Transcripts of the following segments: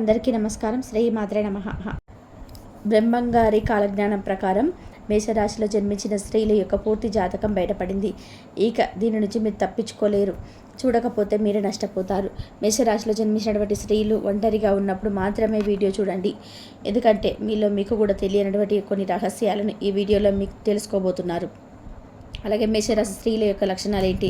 అందరికీ నమస్కారం. శ్రీ మాత్రే నమ. బ్రహ్మంగారి కాలజ్ఞానం ప్రకారం మేషరాశిలో జన్మించిన స్త్రీల యొక్క పూర్తి జాతకం బయటపడింది. ఇక దీని నుంచి మీరు తప్పించుకోలేరు. చూడకపోతే మీరే నష్టపోతారు. మేషరాశిలో జన్మించినటువంటి స్త్రీలు ఒంటరిగా ఉన్నప్పుడు మాత్రమే వీడియో చూడండి. ఎందుకంటే మీలో మీకు కూడా తెలియనటువంటి కొన్ని రహస్యాలను ఈ వీడియోలో మీకు తెలుసుకోబోతున్నారు. అలాగే మేషరాశి స్త్రీల యొక్క లక్షణాలు ఏంటి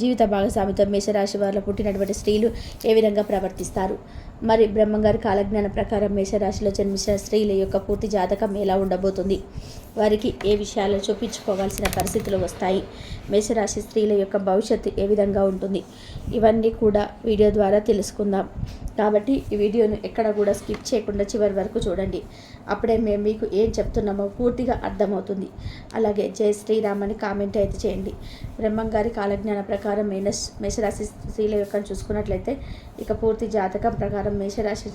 జీవిత భాగస్వామితో మేషరాశి వారిలో పుట్టినటువంటి స్త్రీలు ఏ విధంగా ప్రవర్తిస్తారు? మరి బ్రహ్మంగారి కాలజ్ఞాన ప్రకారం మేషరాశిలో జన్మించిన స్త్రీల యొక్క పూర్తి జాతకం ఎలా ఉండబోతుంది? వారికి ఏ విషయాలు చూపించుకోవాల్సిన పరిస్థితులు వస్తాయి? మేషరాశి స్త్రీల యొక్క భవిష్యత్తు ఏ విధంగా ఉంటుంది? ఇవన్నీ కూడా వీడియో ద్వారా తెలుసుకుందాం. కాబట్టి ఈ వీడియోను ఎక్కడ కూడా స్కిప్ చేయకుండా చివరి వరకు చూడండి. అప్పుడే మేము మీకు ఏం చెప్తున్నామో పూర్తిగా అర్థమవుతుంది. అలాగే జై శ్రీరామ్ అని కామెంట్ అయితే చేయండి. బ్రహ్మంగారి కాలజ్ఞాన ప్రకారం మేనస్ మేషరాశి స్త్రీల యొక్క చూసుకున్నట్లయితే ఇక పూర్తి జాతకం ప్రకారం మేషరాశి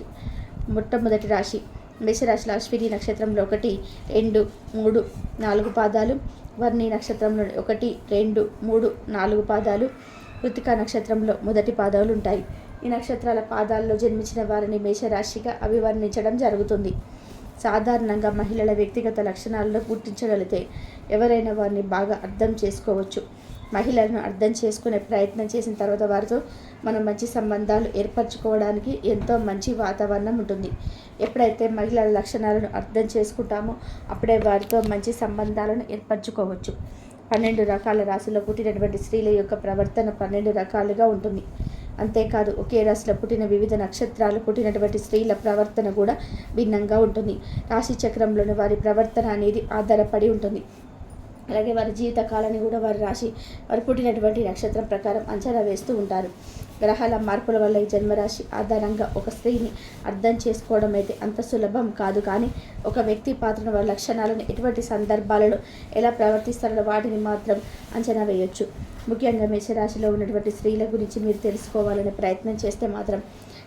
మొట్టమొదటి రాశి. మేషరాశిలో అశ్విని నక్షత్రంలో ఒకటి రెండు మూడు నాలుగు పాదాలు. వర్ణి నక్షత్రంలో ఒకటి రెండు మూడు నాలుగు పాదాలు. కృతికా నక్షత్రంలో మొదటి పాదాలు ఉంటాయి. ఈ నక్షత్రాల పాదాల్లో జన్మించిన వారిని మేషరాశిగా అభివర్ణించడం జరుగుతుంది. సాధారణంగా మహిళల వ్యక్తిగత లక్షణాలను గుర్తించగలిగితే ఎవరైనా వారిని బాగా అర్థం చేసుకోవచ్చు. మహిళలను అర్థం చేసుకునే ప్రయత్నం చేసిన తర్వాత వారితో మనం మంచి సంబంధాలు ఏర్పరచుకోవడానికి ఎంతో మంచి వాతావరణం ఉంటుంది. ఎప్పుడైతే మహిళల లక్షణాలను అర్థం చేసుకుంటామో అప్పుడే వారితో మంచి సంబంధాలను ఏర్పరచుకోవచ్చు. పన్నెండు రకాల రాశుల్లో పుట్టినటువంటి స్త్రీల యొక్క ప్రవర్తన పన్నెండు రకాలుగా ఉంటుంది. అంతేకాదు ఒకే రాశిలో పుట్టిన వివిధ నక్షత్రాలు పుట్టినటువంటి స్త్రీల ప్రవర్తన కూడా భిన్నంగా ఉంటుంది. రాశి చక్రంలోని వారి ప్రవర్తన అనేది ఆధారపడి ఉంటుంది. అలాగే వారి జీవిత కాలాన్ని కూడా వారి రాశి వారు పుట్టినటువంటి నక్షత్రం ప్రకారం అంచనా వేస్తూ ఉంటారు. గ్రహాల మార్పుల వల్ల ఈ జన్మరాశి ఆధారంగా ఒక స్త్రీని అర్థం చేసుకోవడం అయితే అంత సులభం కాదు. కానీ ఒక వ్యక్తి పాత్రను వారి లక్షణాలను ఎటువంటి సందర్భాలలో ఎలా ప్రవర్తిస్తారో వాటిని మాత్రం అంచనా వేయొచ్చు. ముఖ్యంగా మేషరాశిలో ఉన్నటువంటి స్త్రీల గురించి మీరు తెలుసుకోవాలనే ప్రయత్నం చేస్తే మాత్రం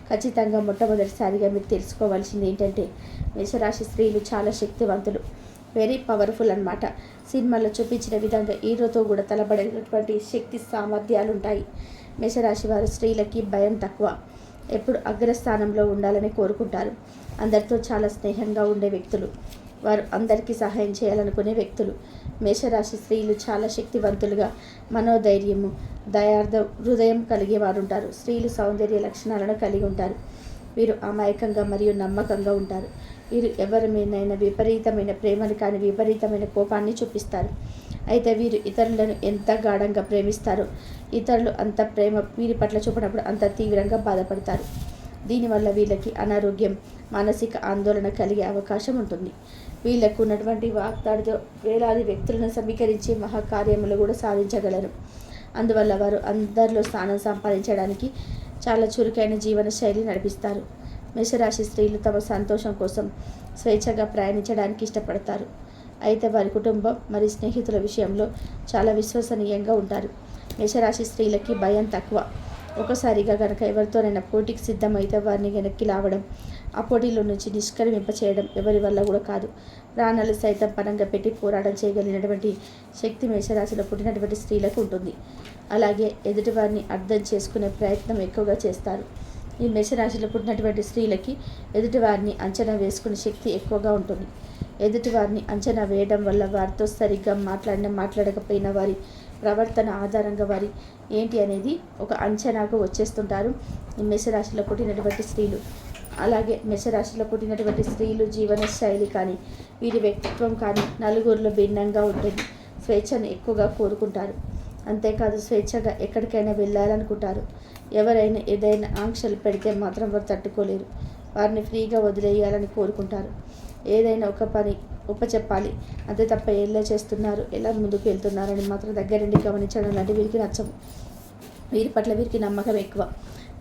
ఖచ్చితంగా మొట్టమొదటిసారిగా మీరు తెలుసుకోవాల్సింది ఏంటంటే మేషరాశి స్త్రీలు చాలా శక్తివంతులు వెరీ పవర్ఫుల్ అనమాట సినిమాలో చూపించిన విధంగా హీరోతో కూడా తలబడేటటువంటి శక్తి సామర్థ్యాలు ఉంటాయి మేషరాశి వారు స్త్రీలకి భయం తక్కువ. ఎప్పుడు అగ్రస్థానంలో ఉండాలని కోరుకుంటారు. అందరితో చాలా స్నేహంగా ఉండే వ్యక్తులు. వారు అందరికీ సహాయం చేయాలనుకునే వ్యక్తులు. మేషరాశి స్త్రీలు చాలా శక్తివంతులుగా మనోధైర్యము దయార్థ హృదయం కలిగే వారు ఉంటారు స్త్రీలు సౌందర్య లక్షణాలను కలిగి ఉంటారు. వీరు అమాయకంగా మరియు నమ్మకంగా ఉంటారు. వీరు ఎవరి మీదైనా విపరీతమైన ప్రేమను కానీ విపరీతమైన కోపాన్ని చూపిస్తారు. అయితే వీరు ఇతరులను ఎంత గాఢంగా ప్రేమిస్తారో ఇతరులు అంత ప్రేమ వీరి పట్ల చూపినప్పుడు అంత తీవ్రంగా బాధపడతారు. దీనివల్ల వీళ్ళకి అనారోగ్యం మానసిక ఆందోళన కలిగే అవకాశం ఉంటుంది. వీళ్ళకు ఉన్నటువంటి వాగ్దాడితో వేలాది వ్యక్తులను సమీకరించి మహాకార్యములు కూడా సాధించగలరు. అందువల్ల వారు అందరిలో స్థానం సంపాదించడానికి చాలా చురుకైన జీవన శైలి నడిపిస్తారు. మేషరాశి స్త్రీలు తమ సంతోషం కోసం స్వేచ్ఛగా ప్రయాణించడానికి ఇష్టపడతారు. అయితే వారి కుటుంబం మరియు స్నేహితుల విషయంలో చాలా విశ్వసనీయంగా ఉంటారు. మేషరాశి స్త్రీలకి భయం తక్కువ. ఒకసారిగా గనక ఎవరితోనైనా పోటీకి సిద్ధమైతే వారిని వెనక్కి లావడం ఆ పోటీలో నుంచి నిష్క్రమింప చేయడం ఎవరి వల్ల కూడా కాదు. ప్రాణాలు సైతం పరంగా పెట్టి పోరాటం చేయగలిగినటువంటి శక్తి మేషరాశిలో పుట్టినటువంటి స్త్రీలకు ఉంటుంది. అలాగే ఎదుటివారిని అర్థం చేసుకునే ప్రయత్నం ఎక్కువగా చేస్తారు. ఈ మేషరాశిలో పుట్టినటువంటి స్త్రీలకి ఎదుటివారిని అంచనా వేసుకునే శక్తి ఎక్కువగా ఉంటుంది. ఎదుటివారిని అంచనా వేయడం వల్ల వారితో సరిగ్గా మాట్లాడిన మాట్లాడకపోయిన వారి ప్రవర్తన ఆధారంగా వారి ఏంటి అనేది ఒక అంచనాకు వచ్చేస్తుంటారు ఈ మేషరాశిలో పుట్టినటువంటి స్త్రీలు. అలాగే మేషరాశిలో పుట్టినటువంటి స్త్రీలు జీవన శైలి కానీ వీరి వ్యక్తిత్వం కానీ నలుగురిలో భిన్నంగా ఉంటుంది. స్వేచ్ఛను ఎక్కువగా కోరుకుంటారు. అంతేకాదు స్వేచ్ఛగా ఎక్కడికైనా వెళ్ళాలనుకుంటారు. ఎవరైనా ఏదైనా ఆంక్షలు పెడితే మాత్రం వారు తట్టుకోలేరు. వారిని ఫ్రీగా వదిలేయాలని కోరుకుంటారు. ఏదైనా ఒక పని ఉపచెప్పాలి. అంతే తప్ప ఎలా చేస్తున్నారు. ఎలా ముందుకు వెళ్తున్నారని మాత్రం దగ్గరుండి గమనించడం లాంటి వీరికి నచ్చవు. వీరి పట్ల వీరికి నమ్మకం ఎక్కువ.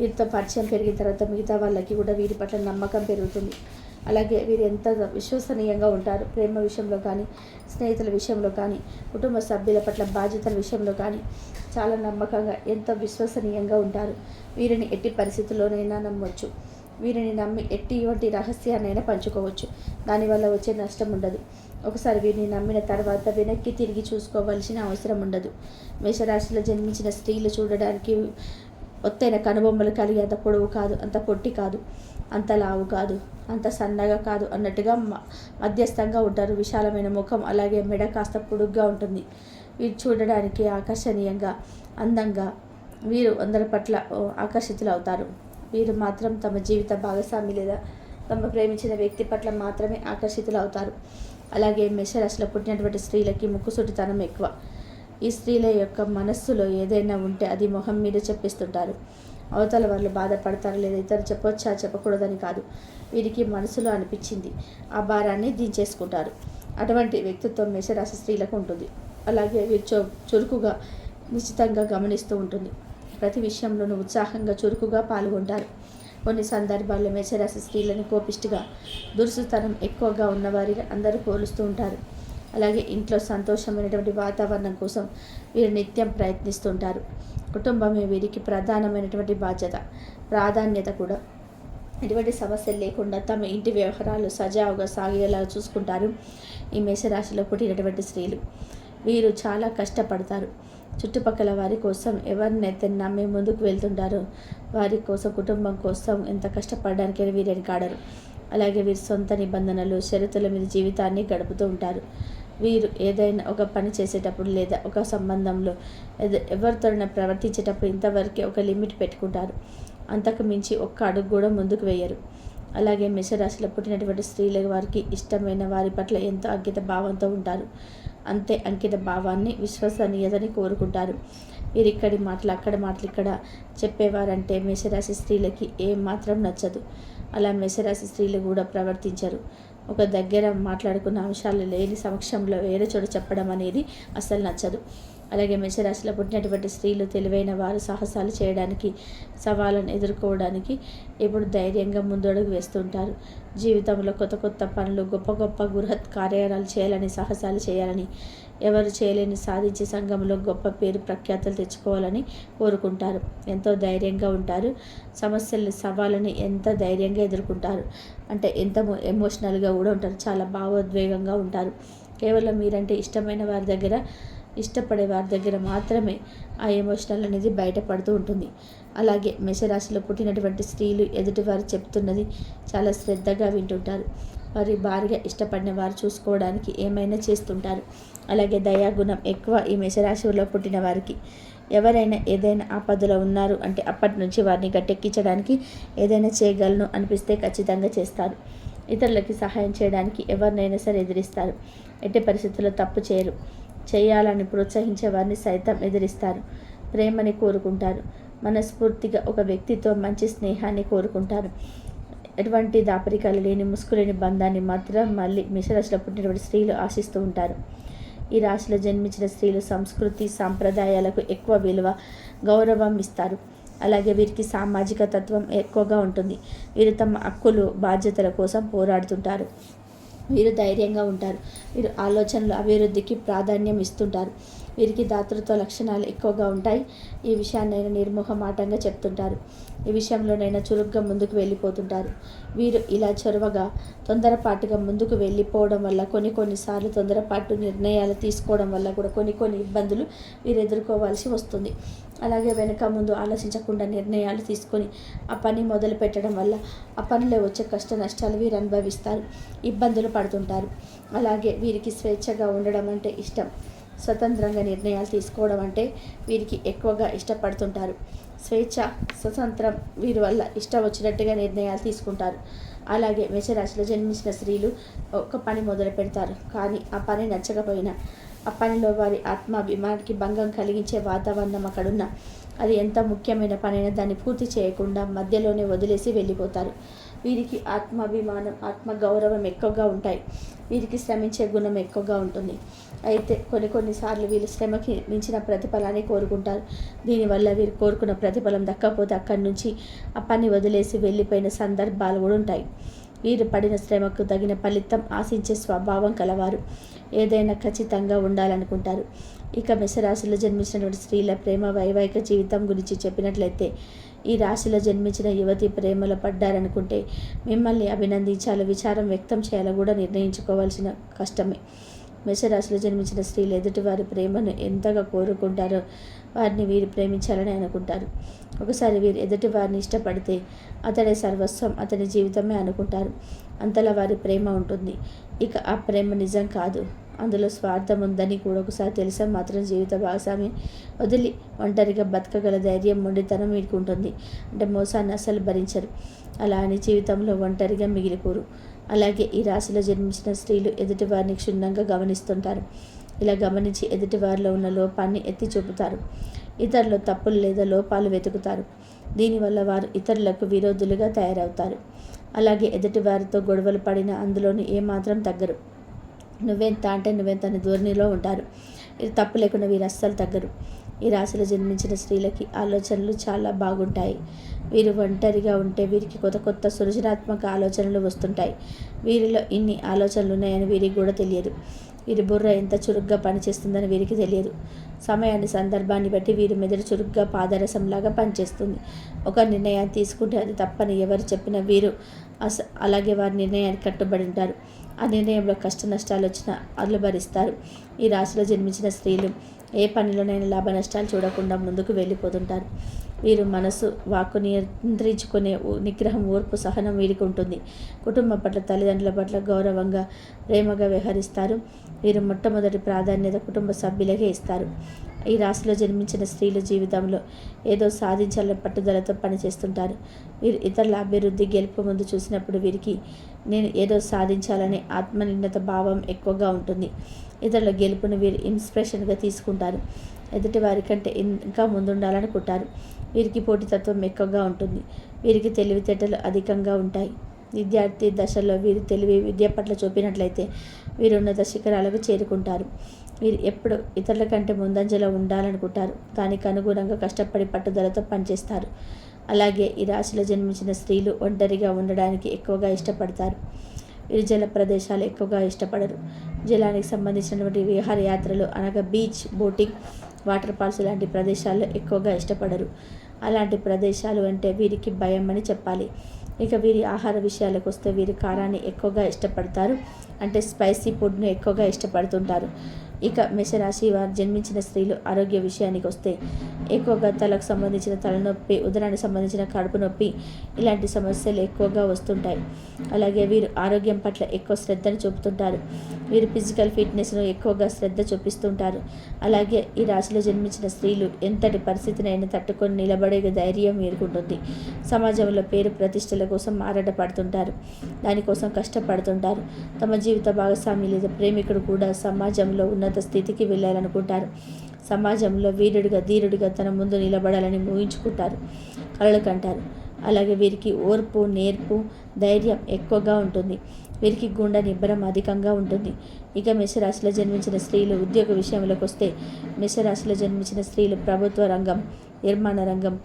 వీరితో పరిచయం పెరిగిన తర్వాత మిగతా వాళ్ళకి కూడా వీరి పట్ల నమ్మకం పెరుగుతుంది. అలాగే వీరు ఎంత విశ్వసనీయంగా ఉంటారు ప్రేమ విషయంలో కానీ స్నేహితుల విషయంలో కానీ కుటుంబ సభ్యుల పట్ల బాధ్యతల విషయంలో కానీ చాలా నమ్మకంగా ఎంతో విశ్వసనీయంగా ఉంటారు. వీరిని ఎట్టి పరిస్థితుల్లోనైనా నమ్మవచ్చు వీరిని నమ్మి ఎట్టి రహస్యాన్నైనా పంచుకోవచ్చు. దానివల్ల వచ్చే నష్టం ఉండదు. ఒకసారి వీరిని నమ్మిన తర్వాత వెనక్కి తిరిగి చూసుకోవాల్సిన అవసరం ఉండదు. మేషరాశిలో జన్మించిన స్త్రీలు చూడడానికి ఒత్తైన కనుబొమ్మలు కలిగి అంత పొడవు కాదు అంత పొట్టి కాదు. అంత లావు కాదు అంత సన్నగా కాదు అన్నట్టుగా మధ్యస్థంగా ఉంటారు. విశాలమైన ముఖం అలాగే మెడ కాస్త పొడుగ్గా ఉంటుంది. వీరు చూడడానికి ఆకర్షణీయంగా అందంగా వీరు అందరి పట్ల ఆకర్షితులు అవుతారు వీరు మాత్రం తమ జీవిత భాగస్వామి లేదా తమ ప్రేమించిన వ్యక్తి పట్ల మాత్రమే ఆకర్షితులు అవుతారు అలాగే మెషరాశిలో పుట్టినటువంటి స్త్రీలకి ముక్కుసుటితనం ఎక్కువ. ఈ స్త్రీల యొక్క మనస్సులో ఏదైనా ఉంటే అది మొహం మీద చెప్పిస్తుంటారు. అవతల వాళ్ళు బాధపడతారు లేదా ఇతరు చెప్పొచ్చా చెప్పకూడదని కాదు. వీరికి మనసులో అనిపించింది. ఆ భారాన్ని దించేసుకుంటారు. అటువంటి వ్యక్తిత్వం మేషరాశి స్త్రీలకు ఉంటుంది. అలాగే వీరు చో చురుకుగా నిశ్చితంగా గమనిస్తూ ఉంటుంది. ప్రతి విషయంలోనూ ఉత్సాహంగా చురుకుగా పాల్గొంటారు. కొన్ని సందర్భాల్లో మేషరాశి స్త్రీలను కోపిష్టిగా దురుసుతనం ఎక్కువగా ఉన్నవారి అందరూ పోలుస్తూ ఉంటారు. అలాగే ఇంట్లో సంతోషమైనటువంటి వాతావరణం కోసం వీరు నిత్యం ప్రయత్నిస్తుంటారు. కుటుంబమే వీరికి ప్రధానమైనటువంటి బాధ్యత ప్రాధాన్యత కూడా. ఎటువంటి సమస్యలు లేకుండా తమ ఇంటి వ్యవహారాలు సజావుగా సాగేలా చూసుకుంటారు. ఈ మేషరాశిలో పుట్టినటువంటి స్త్రీలు వీరు చాలా కష్టపడతారు. చుట్టుపక్కల వారి కోసం ఎవరినైతే నమ్మి ముందుకు వెళ్తుంటారో వారి కోసం కుటుంబం కోసం ఎంత కష్టపడడానికి వీరిని కాడరు. అలాగే వీరి సొంత నిబంధనలు షరతుల మీద జీవితాన్ని గడుపుతూ ఉంటారు. వీరు ఏదైనా ఒక పని చేసేటప్పుడు లేదా ఒక సంబంధంలో ఎవరితోనైనా ప్రవర్తించేటప్పుడు ఇంతవరకే ఒక లిమిట్ పెట్టుకుంటారు. అంతకు మించి ఒక్క అడుగు కూడా ముందుకు వేయరు. అలాగే మేషరాశిలో పుట్టినటువంటి స్త్రీల వారికి ఇష్టమైన వారి పట్ల ఎంతో అంకిత భావంతో ఉంటారు. అంతే అంకిత భావాన్ని విశ్వసనీయతని కోరుకుంటారు. వీరిక్కడి మాటలు అక్కడ మాటలు ఇక్కడ చెప్పేవారంటే మేషరాశి స్త్రీలకి ఏం మాత్రం నచ్చదు. అలా మేషరాశి స్త్రీలు కూడా ప్రవర్తించరు. ఒక దగ్గర మాట్లాడుకున్న అంశాలు లేని సమక్షంలో వేరే చోట చెప్పడం అనేది అస్సలు నచ్చదు. అలాగే మేషరాశిలో పుట్టినటువంటి స్త్రీలు తెలివైన వారు సాహసాలు చేయడానికి సవాళ్ళను ఎదుర్కోవడానికి ఎప్పుడు ధైర్యంగా ముందడుగు వేస్తుంటారు. జీవితంలో కొత్త కొత్త పనులు గొప్ప గొప్ప గృహత్ కార్యాలు చేయాలని సాహసాలు చేయాలని ఎవరు చేయలేని సాధించే సంఘంలో గొప్ప పేరు ప్రఖ్యాతలు తెచ్చుకోవాలని కోరుకుంటారు. ఎంతో ధైర్యంగా ఉంటారు. సమస్యల్ని సవాళ్ళని ఎంత ధైర్యంగా ఎదుర్కొంటారు? అంటే ఎంత ఎమోషనల్గా కూడా ఉంటారు. చాలా భావోద్వేగంగా ఉంటారు. కేవలం మీరంటే ఇష్టమైన వారి దగ్గర ఇష్టపడే వారి దగ్గర మాత్రమే ఆ ఎమోషనల్ అనేది బయటపడుతూ ఉంటుంది. అలాగే మేషరాశిలో పుట్టినటువంటి స్త్రీలు ఎదుటివారు చెప్తున్నది చాలా శ్రద్ధగా వింటుంటారు. వారి భారీగా ఇష్టపడిన వారు చూసుకోవడానికి ఏమైనా చేస్తుంటారు. అలాగే దయాగుణం ఎక్కువ ఈ మేషరాశిలో పుట్టిన వారికి. ఎవరైనా ఏదైనా ఆపదలో ఉన్నారు అంటే అప్పటి నుంచి వారిని గట్టెక్కించడానికి ఏదైనా చేయగలను అనిపిస్తే ఖచ్చితంగా చేస్తారు. ఇతరులకి సహాయం చేయడానికి ఎవరినైనా సరే ఎదిరిస్తారు. ఎట్టి పరిస్థితుల్లో తప్పు చేయరు. చేయాలని ప్రోత్సహించే వారిని సైతం ఎదిరిస్తారు. ప్రేమని కోరుకుంటారు. మనస్ఫూర్తిగా ఒక వ్యక్తితో మంచి స్నేహాన్ని కోరుకుంటారు. ఎటువంటి దాపరికాలు లేని ముసుగులేని బంధాన్ని మాత్రం మళ్ళీ మిషరాశిలో పుట్టినటువంటి స్త్రీలు ఆశిస్తూ ఉంటారు. ఈ రాశిలో జన్మించిన స్త్రీలు సంస్కృతి సాంప్రదాయాలకు ఎక్కువ విలువ గౌరవం ఇస్తారు. అలాగే వీరికి సామాజిక తత్వం ఎక్కువగా ఉంటుంది. వీరు తమ హక్కులు బాధ్యతల కోసం పోరాడుతుంటారు. వీరు ధైర్యంగా ఉంటారు. వీరు ఆలోచనలు అభివృద్ధికి ప్రాధాన్యం ఇస్తుంటారు. వీరికి దాతృత్వ లక్షణాలు ఎక్కువగా ఉంటాయి. ఈ విషయాన్నైనా నిర్మోహమాటంగా చెప్తుంటారు. ఈ విషయంలోనైనా చురుగ్గా ముందుకు వెళ్ళిపోతుంటారు. వీరు ఇలా చొరవగా తొందరపాటుగా ముందుకు వెళ్ళిపోవడం వల్ల కొన్ని కొన్నిసార్లు తొందరపాటు నిర్ణయాలు తీసుకోవడం వల్ల కూడా కొన్ని కొన్ని ఇబ్బందులు వీరు ఎదుర్కోవాల్సి వస్తుంది. అలాగే వెనక ముందు ఆలోచించకుండా నిర్ణయాలు తీసుకొని ఆ పని మొదలు పెట్టడం వల్ల ఆ పనిలో వచ్చే కష్ట నష్టాలు వీరు అనుభవిస్తారు. ఇబ్బందులు పడుతుంటారు. అలాగే వీరికి స్వేచ్ఛగా ఉండడం అంటే ఇష్టం. స్వతంత్రంగా నిర్ణయాలు తీసుకోవడం అంటే వీరికి ఎక్కువగా ఇష్టపడుతుంటారు. స్వేచ్ఛ స్వతంత్రం వీరి వల్ల ఇష్టం వచ్చినట్టుగా నిర్ణయాలు తీసుకుంటారు. అలాగే మేషరాశిలో జన్మించిన స్త్రీలు ఒక పని మొదలు పెడతారు. కానీ ఆ పని నచ్చకపోయినా ఆ పనిలో వారి ఆత్మాభిమానికి భంగం కలిగించే వాతావరణం అక్కడున్న అది ఎంత ముఖ్యమైన పనైనా దాన్ని పూర్తి చేయకుండా మధ్యలోనే వదిలేసి వెళ్ళిపోతారు. వీరికి ఆత్మాభిమానం ఆత్మగౌరవం ఎక్కువగా ఉంటాయి. వీరికి శ్రమించే గుణం ఎక్కువగా ఉంటుంది. అయితే కొన్ని కొన్నిసార్లు వీళ్ళు శ్రమకి మించిన ప్రతిఫలాన్ని కోరుకుంటారు. దీనివల్ల వీరు కోరుకున్న ప్రతిఫలం దక్కపోతే అక్కడి నుంచి ఆ పని వదిలేసి వెళ్ళిపోయిన సందర్భాలు కూడా ఉంటాయి. వీరు పడిన శ్రమకు తగిన ఫలితం ఆశించే స్వభావం కలవారు. ఏదైనా ఖచ్చితంగా ఉండాలనుకుంటారు. ఇక మెషరాశిలో జన్మించినటువంటి స్త్రీల ప్రేమ వైవాహిక జీవితం గురించి చెప్పినట్లయితే ఈ రాశిలో జన్మించిన యువతి ప్రేమలో పడ్డారనుకుంటే మిమ్మల్ని అభినందించాలో విచారం వ్యక్తం చేయాలో కూడా నిర్ణయించుకోవాల్సిన కష్టమే. మేషరాశిలో జన్మించిన స్త్రీలు ఎదుటి వారి ప్రేమను ఎంతగా కోరుకుంటారో వారిని వీరు ప్రేమించాలని అనుకుంటారు. ఒకసారి వీరు ఎదుటి వారిని ఇష్టపడితే అతడే సర్వస్వం అతని జీవితమే అనుకుంటారు. అంతలా వారి ప్రేమ ఉంటుంది. ఇక ఆ ప్రేమ నిజం కాదు. అందులో స్వార్థం ఉందని కూడా ఒకసారి తెలిసా మాత్రం జీవిత భాగస్వామి వదిలి ఒంటరిగా బతకగల ధైర్యం మొండితనం వీడుకుంటుంది అంటే మోసాన్ని అసలు భరించరు. అలా అని జీవితంలో ఒంటరిగా మిగిలిపోరు. అలాగే ఈ రాశిలో జన్మించిన స్త్రీలు ఎదుటివారిని క్షుణ్ణంగా గమనిస్తుంటారు. ఇలా గమనించి ఎదుటివారిలో ఉన్న లోపాన్ని ఎత్తి చూపుతారు. ఇతరులు తప్పులు లేదా లోపాలు వెతుకుతారు. దీనివల్ల వారు ఇతరులకు విరోధులుగా తయారవుతారు. అలాగే ఎదుటివారితో గొడవలు పడిన అందులోని ఏమాత్రం తగ్గరు. నువ్వెంత అంటే నువ్వెంత అని ధోరణిలో ఉంటారు. ఇది తప్పు లేకుండా వీరు అస్సలు తగ్గరు. ఈ రాశిలో జన్మించిన స్త్రీలకి ఆలోచనలు చాలా బాగుంటాయి. వీరు ఒంటరిగా ఉంటే వీరికి కొత్త కొత్త సృజనాత్మక ఆలోచనలు వస్తుంటాయి. వీరిలో ఇన్ని ఆలోచనలు ఉన్నాయని వీరికి కూడా తెలియదు. వీరి బుర్ర ఎంత చురుగ్గా పనిచేస్తుందని వీరికి తెలియదు. సమయాన్ని సందర్భాన్ని బట్టి వీరి మెదడు చురుగ్గా పాదరసంలాగా పనిచేస్తుంది. ఒక నిర్ణయాన్ని తీసుకుంటే అది తప్పని ఎవరు చెప్పినా వీరు అస అలాగే వారి నిర్ణయానికి కట్టుబడి ఉంటారు. ఆ నిర్ణయంలో కష్ట నష్టాలు వచ్చినా అల్లు భరిస్తారు ఈ రాశిలో జన్మించిన స్త్రీలు ఏ పనిలోనైనా లాభ నష్టాలు చూడకుండా ముందుకు వెళ్ళిపోతుంటారు. వీరు మనసు వాక్కు నియంత్రించుకునే నిగ్రహం ఓర్పు సహనం వీరికి ఉంటుంది. కుటుంబం పట్ల తల్లిదండ్రుల పట్ల గౌరవంగా ప్రేమగా వ్యవహరిస్తారు. వీరు మొట్టమొదటి ప్రాధాన్యత కుటుంబ సభ్యులకే ఇస్తారు. ఈ రాశిలో జన్మించిన స్త్రీల జీవితంలో ఏదో సాధించాలని పట్టుదలతో పనిచేస్తుంటారు. వీరు ఇతరుల అభివృద్ధి గెలుపు ముందు చూసినప్పుడు వీరికి నేను ఏదో సాధించాలనే ఆత్మనిర్ణత భావం ఎక్కువగా ఉంటుంది. ఇతరుల గెలుపును వీరు ఇన్స్పిరేషన్గా తీసుకుంటారు. ఎదుటి వారి కంటే ఇంకా ముందుండాలనుకుంటారు. వీరికి పోటీతత్వం ఎక్కువగా ఉంటుంది. వీరికి తెలివితేటలు అధికంగా ఉంటాయి. విద్యార్థి దశలో వీరు తెలివి విద్య పట్ల చూపినట్లయితే వీరు ఉన్నత శిఖరాలకు చేరుకుంటారు. వీరు ఎప్పుడు ఇతరుల కంటే ముందంజలో ఉండాలనుకుంటారు. దానికి అనుగుణంగా కష్టపడి పట్టుదలతో పనిచేస్తారు. అలాగే ఈ రాశిలో జన్మించిన స్త్రీలు ఒంటరిగా ఉండడానికి ఎక్కువగా ఇష్టపడతారు. వీరు జల ప్రదేశాలు ఎక్కువగా ఇష్టపడరు. జలానికి సంబంధించినటువంటి విహారయాత్రలు అనగా బీచ్ బోటింగ్ వాటర్ ఫాల్స్ లాంటి ప్రదేశాల్లో ఎక్కువగా ఇష్టపడరు. అలాంటి ప్రదేశాలు అంటే వీరికి భయం అని చెప్పాలి. ఇక వీరి ఆహార విషయాలకు వస్తే వీరి కారాన్ని ఎక్కువగా ఇష్టపడతారు. అంటే స్పైసీ ఫుడ్ను ఎక్కువగా ఇష్టపడుతుంటారు. ఇక మేషరాశి వారు జన్మించిన స్త్రీలు ఆరోగ్య విషయానికి వస్తే ఎక్కువగా తలకు సంబంధించిన తలనొప్పి ఉదరానికి సంబంధించిన కడుపు నొప్పి ఇలాంటి సమస్యలు ఎక్కువగా వస్తుంటాయి. అలాగే వీరు ఆరోగ్యం పట్ల ఎక్కువ శ్రద్ధను చూపుతుంటారు. వీరు ఫిజికల్ ఫిట్నెస్ను ఎక్కువగా శ్రద్ధ చూపిస్తుంటారు. అలాగే ఈ రాశిలో జన్మించిన స్త్రీలు ఎంతటి పరిస్థితినైనా తట్టుకొని నిలబడే ధైర్యం వీరుకుంటుంది. సమాజంలో పేరు ప్రతిష్టల కోసం ఆరాటపడుతుంటారు. దానికోసం కష్టపడుతుంటారు. తమ జీవిత భాగస్వామి లేదా ప్రేమికుడు కూడా సమాజంలో ఉన్న ఉన్నత స్థితికి వెళ్ళాలనుకుంటారు. సమాజంలో వీరుడిగా ధీరుడిగా తన ముందు నిలబడాలని ఊహించుకుంటారు. కలలు కంటారు. అలాగే వీరికి ఓర్పు నేర్పు ధైర్యం ఎక్కువగా ఉంటుంది. వీరికి గుండె నిబ్బరం అధికంగా ఉంటుంది. ఇక మిషరాశిలో జన్మించిన స్త్రీలు ఉద్యోగ విషయంలోకి వస్తే మిషరాశిలో జన్మించిన స్త్రీలు ప్రభుత్వ రంగం నిర్మాణ రంగం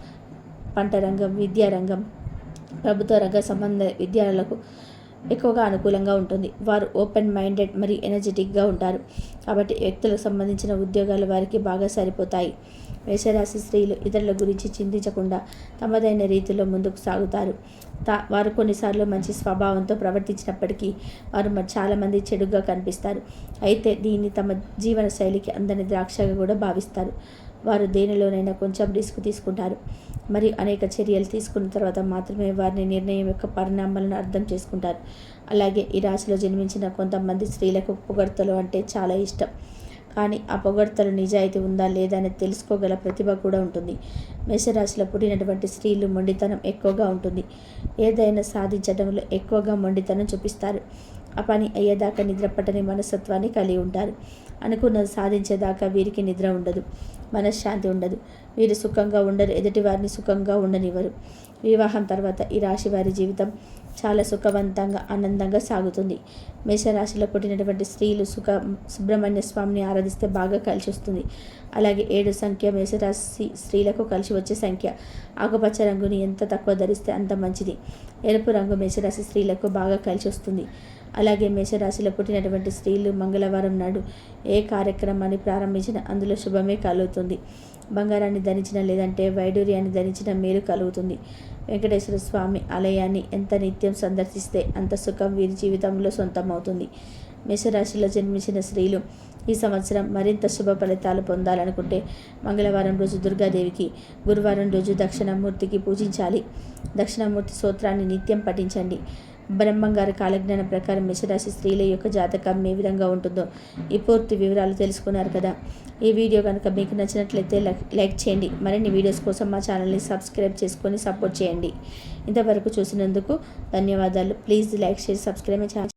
పంట రంగం విద్యారంగం ప్రభుత్వ రంగ సంబంధ విద్యాలకు ఎక్కువగా అనుకూలంగా ఉంటుంది. వారు ఓపెన్ మైండెడ్ మరియు ఎనర్జెటిక్గా ఉంటారు. కాబట్టి వ్యక్తులకు సంబంధించిన ఉద్యోగాలు వారికి బాగా సరిపోతాయి. మేషరాశి స్త్రీలు ఇతరుల గురించి చింతించకుండా తమదైన రీతిలో ముందుకు సాగుతారు. తా వారు కొన్నిసార్లు మంచి స్వభావంతో ప్రవర్తించినప్పటికీ వారు చాలామంది చెడుగా కనిపిస్తారు. అయితే దీన్ని తమ జీవన శైలికి అందని ద్రాక్షగా కూడా భావిస్తారు. వారు దేనిలోనైనా కొంచెం రిస్క్ తీసుకుంటారు. మరియు అనేక చర్యలు తీసుకున్న తర్వాత మాత్రమే వారిని నిర్ణయం యొక్క పరిణామాలను అర్థం చేసుకుంటారు. అలాగే ఈ రాశిలో జన్మించిన కొంతమంది స్త్రీలకు పొగడ్తలు అంటే చాలా ఇష్టం. కానీ ఆ పొగడ్తలు నిజాయితీ ఉందా లేదా అని తెలుసుకోగల ప్రతిభ కూడా ఉంటుంది. మేషరాశిలో పుట్టినటువంటి స్త్రీలు మొండితనం ఎక్కువగా ఉంటుంది. ఏదైనా సాధించడంలో ఎక్కువగా మొండితనం చూపిస్తారు. ఆ పని అయ్యేదాకా నిద్రపట్టని మనస్తత్వాన్ని కలిగి ఉంటారు. అనుకున్నది సాధించేదాకా వీరికి నిద్ర ఉండదు. మనశ్శాంతి ఉండదు. వీరు సుఖంగా ఉండరు ఎదుటి వారిని సుఖంగా ఉండనివ్వరు. వివాహం తర్వాత ఈ రాశి వారి జీవితం చాలా సుఖవంతంగా ఆనందంగా సాగుతుంది. మేషరాశిలో పుట్టినటువంటి స్త్రీలు సుఖ సుబ్రహ్మణ్య స్వామిని ఆరాధిస్తే బాగా కలిసి వస్తుంది. అలాగే ఏడు సంఖ్య మేషరాశి స్త్రీలకు కలిసి వచ్చే సంఖ్య. ఆకుపచ్చ రంగుని ఎంత తక్కువ ధరిస్తే అంత మంచిది. ఎరుపు రంగు మేషరాశి స్త్రీలకు బాగా కలిసి వస్తుంది. అలాగే మేషరాశిలో పుట్టినటువంటి స్త్రీలు మంగళవారం నాడు ఏ కార్యక్రమాన్ని ప్రారంభించినా అందులో శుభమే కలుగుతుంది. బంగారాన్ని ధరించిన లేదంటే వైడూర్యాన్ని ధరించిన మేలు కలుగుతుంది. వెంకటేశ్వర స్వామి ఆలయాన్ని ఎంత నిత్యం సందర్శిస్తే అంత సుఖం వీరి జీవితంలో సొంతమవుతుంది. మేషరాశిలో జన్మించిన స్త్రీలు ఈ సంవత్సరం మరింత శుభ ఫలితాలు పొందాలనుకుంటే మంగళవారం రోజు దుర్గాదేవికి గురువారం రోజు దక్షిణామూర్తికి పూజించాలి. దక్షిణామూర్తి సూత్రాన్ని నిత్యం పఠించండి. బ్రహ్మంగారి కాలజ్ఞానం ప్రకారం మిషరాశి స్త్రీల యొక్క జాతకం ఏ విధంగా ఉంటుందో ఈ పూర్తి వివరాలు తెలుసుకున్నారు కదా. ఈ వీడియో కనుక మీకు నచ్చినట్లయితే లైక్ చేయండి. మరిన్ని వీడియోస్ కోసం మా ఛానల్ని సబ్స్క్రైబ్ చేసుకొని సపోర్ట్ చేయండి. ఇంతవరకు చూసినందుకు ధన్యవాదాలు. ప్లీజ్ లైక్ చేసి సబ్స్క్రైబ్ ఛానల్